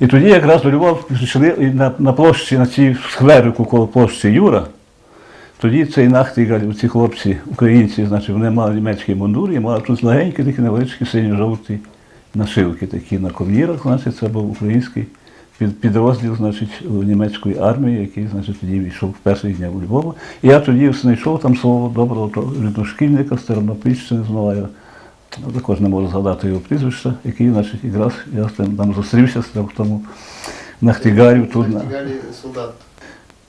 І тоді якраз до Львова пішли на, на площі, на цій скверику коло площі Юра. Тоді цей Нахтігаль, ці хлопці, українці, значить, вони мали німецький мундур і мали тут легенькі такі невеличкі синьо-жовті нашивки такі на ковнірах, значить, це був український під, підрозділ значить, німецької армії, який значить, тоді війшов в перший дня у Львова. І я тоді знайшов там свого доброго літошкільника з Тернопільщини, я ну, також не можу згадати його прізвище, який, значить, якраз я з тим там зустрівся з тим, тому Нахтігалю тут солдат.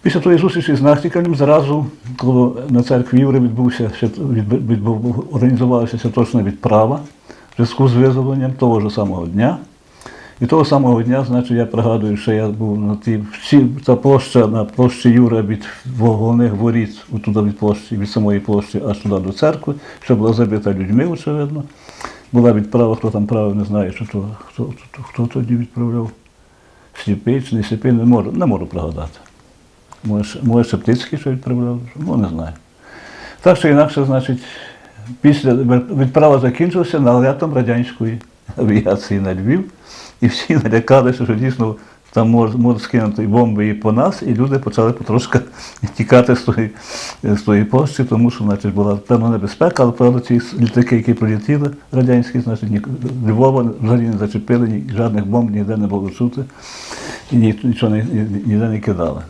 Після тої зустрічі з Нахтікалем зразу, коли на церкві Юри відбувся, свят- відбу- відбу- організувалася святочна відправа в зв'язку з визволенням того ж самого дня. І того самого дня, значить, я пригадую, що я був на тій та площа на площі Юра від головних воріт, туди від площі, від самої площі аж туди до церкви, що була забита людьми, очевидно. Була відправа, хто там правив, не знаю, що то, хто, хто, хто тоді відправляв. Сліпий чи не сліпий, не можу, не можу пригадати. Може, може Шептицький що відправляв, ну не знаю. Так що інакше, значить, після відправа закінчилася налетом радянської авіації на Львів, і всі налякалися, що дійсно там можуть може скинути бомби і по нас, і люди почали потрошки тікати з тої, з тої площі, тому що значить, була певна небезпека, але правда ці літаки, які прилетіли радянські, значить, ні, Львова взагалі не зачепили, ні, жодних бомб ніде не було чути, і ні, нічого ніде не кидали.